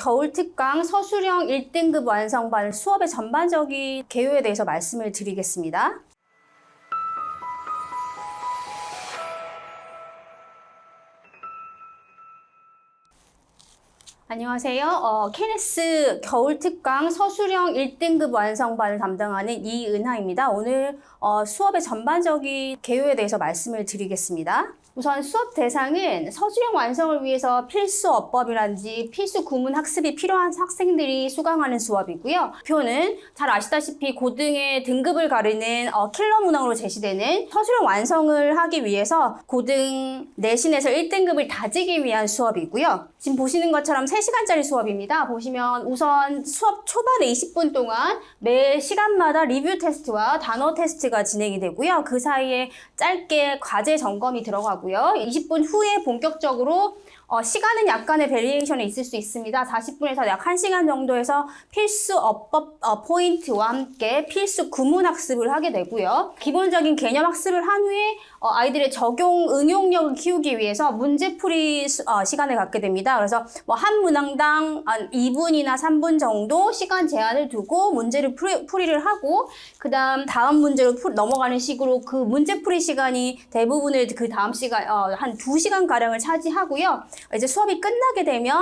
겨울 특강 서술형 1등급 완성반 수업의 전반적인 개요에 대해서 말씀을 드리겠습니다. 안녕하세요. 어, 케네스 겨울 특강 서술형 1등급 완성반을 담당하는 이은하입니다. 오늘 어, 수업의 전반적인 개요에 대해서 말씀을 드리겠습니다. 우선 수업 대상은 서술형 완성을 위해서 필수 어법이란지 필수 구문 학습이 필요한 학생들이 수강하는 수업이고요. 표는 잘 아시다시피 고등의 등급을 가르는 어, 킬러 문항으로 제시되는 서술형 완성을 하기 위해서 고등 내신에서 1등급을 다지기 위한 수업이고요. 지금 보시는 것처럼 3시간짜리 수업입니다. 보시면 우선 수업 초반에 20분 동안 매 시간마다 리뷰 테스트와 단어 테스트가 진행이 되고요. 그 사이에 짧게 과제 점검이 들어가고요. 20분 후에 본격적으로 어, 시간은 약간의 베리에이션이 있을 수 있습니다. 40분에서 약 1시간 정도에서 필수 어법 어, 포인트와 함께 필수 구문 학습을 하게 되고요. 기본적인 개념 학습을 한 후에 어, 아이들의 적용 응용력을 키우기 위해서 문제풀이 수- 어, 시간을 갖게 됩니다. 그래서 뭐 한 문항당 한 2분이나 3분 정도 시간 제한을 두고 문제를 풀이, 풀이를 하고 그다음 다음 문제로 풀- 넘어가는 식으로 그 문제풀이 시간이 대부분을 그 다음 시간 어, 한 2시간 가량을 차지하고요. 이제 수업이 끝나게 되면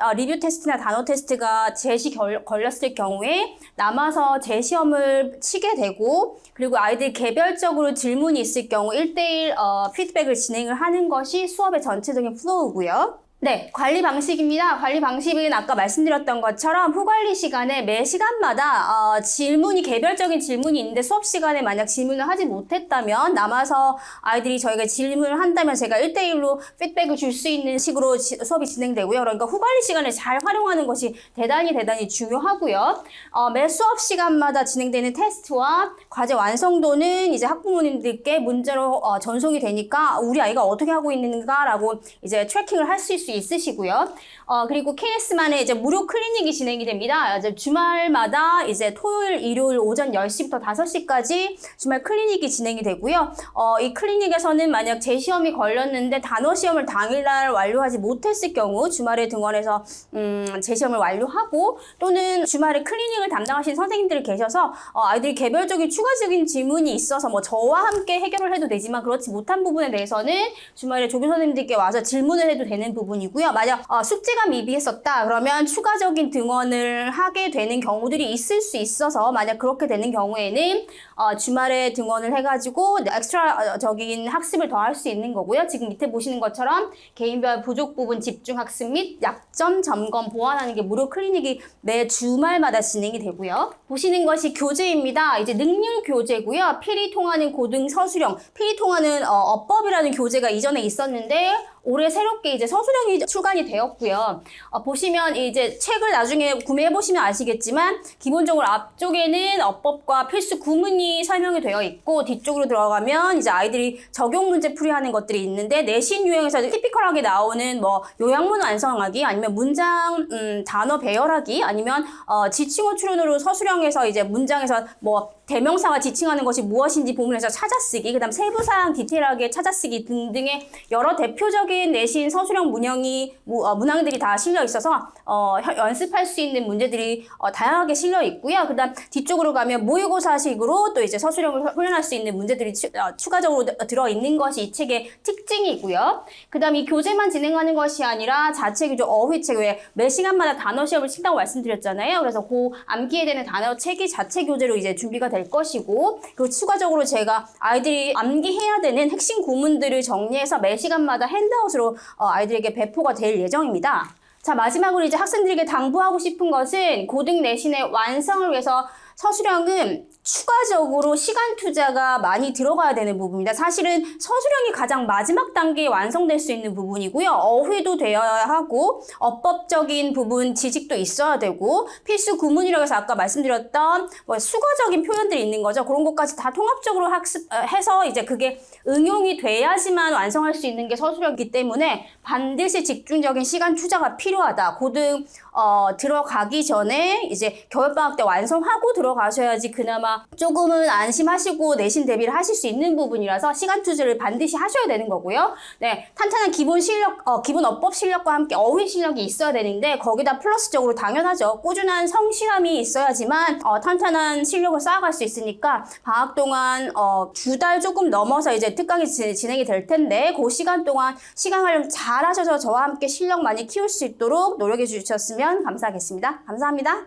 어, 리뷰 테스트나 단어 테스트가 제시 결, 걸렸을 경우에 남아서 재시험을 치게 되고 그리고 아이들 개별적으로 질문이 있을 경우 1대1 어, 피드백을 진행을 하는 것이 수업의 전체적인 플로우고요. 네, 관리 방식입니다. 관리 방식은 아까 말씀드렸던 것처럼 후관리 시간에 매 시간마다 어, 질문이 개별적인 질문이 있는데 수업 시간에 만약 질문을 하지 못했다면 남아서 아이들이 저희가 질문을 한다면 제가 1대1로 피드백을 줄 수 있는 식으로 지- 수업이 진행되고요. 그러니까 후관리 시간을 잘 활용하는 것이 대단히 대단히 중요하고요. 어, 매 수업 시간마다 진행되는 테스트와 과제 완성도는 이제 학부모님들께 문제로 어, 전송이 되니까 우리 아이가 어떻게 하고 있는가라고 이제 트래킹을 하실 수있 으시고요. 어, 그리고 KS만의 이제 무료 클리닉이 진행이 됩니다. 이제 주말마다 이제 토요일, 일요일 오전 10시부터 5시까지 주말 클리닉이 진행이 되고요. 어, 이 클리닉에서는 만약 재시험이 걸렸는데 단어 시험을 당일날 완료하지 못했을 경우 주말에 등원해서 음, 재시험을 완료하고 또는 주말에 클리닉을 담당하신 선생님들이 계셔서 어, 아이들이 개별적인 추가적인 질문이 있어서 뭐 저와 함께 해결을 해도 되지만 그렇지 못한 부분에 대해서는 주말에 조교 선생님들께 와서 질문을 해도 되는 부분이 고요. 만약 어, 숙제가 미비했었다 그러면 추가적인 등원을 하게 되는 경우들이 있을 수 있어서 만약 그렇게 되는 경우에는 어, 주말에 등원을 해가지고 엑스트라적인 학습을 더 할 수 있는 거고요. 지금 밑에 보시는 것처럼 개인별 부족 부분 집중 학습 및 약점 점검 보완하는 게 무료 클리닉이 매 주말마다 진행이 되고요. 보시는 것이 교재입니다. 이제 능률 교재고요. 필히 통하는 고등 서술형, 필히 통하는 어, 어법이라는 교재가 이전에 있었는데 올해 새롭게 이제 서술형 이 출간이 되었고요. 어, 보시면 이제 책을 나중에 구매해 보시면 아시겠지만 기본적으로 앞쪽에는 어법과 필수 구문이 설명이 되어 있고 뒤쪽으로 들어가면 이제 아이들이 적용 문제 풀이하는 것들이 있는데 내신 유형에서 티피컬하게 나오는 뭐 요약문 완성하기 아니면 문장 음, 단어 배열하기 아니면 어, 지칭어 추론으로 서술형에서 이제 문장에서 뭐 대명사가 지칭하는 것이 무엇인지 부문에서 찾아쓰기, 그 다음 세부사항 디테일하게 찾아쓰기 등등의 여러 대표적인 내신 서술형 문형이 무- 어, 문항들이 다 실려 있어서 어, 혀- 연습할 수 있는 문제들이 어, 다양하게 실려 있고요. 그 다음 뒤쪽으로 가면 모의고사식으로 또 이제 서술형을 훈련할 수 있는 문제들이 추, 어, 추가적으로 들어 있는 것이 이 책의 특징이고요. 그 다음 이 교재만 진행하는 것이 아니라 자체 교재 어휘책 외에 매 시간마다 단어 시험을 친다고 말씀드렸잖아요. 그래서 그 암기해야 되는 단어 책이 자체 교재로 이제 준비가 될 것이고 그리고 추가적으로 제가 아이들이 암기해야 되는 핵심 구문들을 정리해서 매 시간마다 핸드아웃으로 어, 아이들에게 배포가 될 예정입니다. 자 마지막으로 이제 학생들에게 당부하고 싶은 것은 고등 내신의 완성을 위해서 서술형은 추가적으로 시간 투자가 많이 들어가야 되는 부분입니다. 사실은 서술형이 가장 마지막 단계에 완성될 수 있는 부분이고요. 어휘도 되어야 하고 어법적인 부분 지식도 있어야 되고 필수 구문이라고 해서 아까 말씀드렸던 뭐 수거적인 표현들이 있는 거죠. 그런 것까지 다 통합적으로 학습해서 이제 그게 응용이 돼야지만 완성할 수 있는 게 서술형이기 때문에 반드시 집중적인 시간 투자가 필요하다. 고등 어, 들어가기 전에 이제 겨울방학 때 완성하고 들어가셔야지 그나마 조금은 안심하시고 내신 대비를 하실 수 있는 부분이라서 시간 투자를 반드시 하셔야 되는 거고요. 네, 탄탄한 기본 실력, 어, 기본 어법 실력과 함께 어휘 실력이 있어야 되는데 거기다 플러스적으로 당연하죠. 꾸준한 성실함이 있어야지만 어, 탄탄한 실력을 쌓아갈 수 있으니까 방학 동안 어, 두 달 조금 넘어서 이제 특강이 지- 진행이 될 텐데 그 시간 동안 시간 활용 잘 하셔서 저와 함께 실력 많이 키울 수 있도록 노력해 주셨으면 감사하겠습니다. 감사합니다.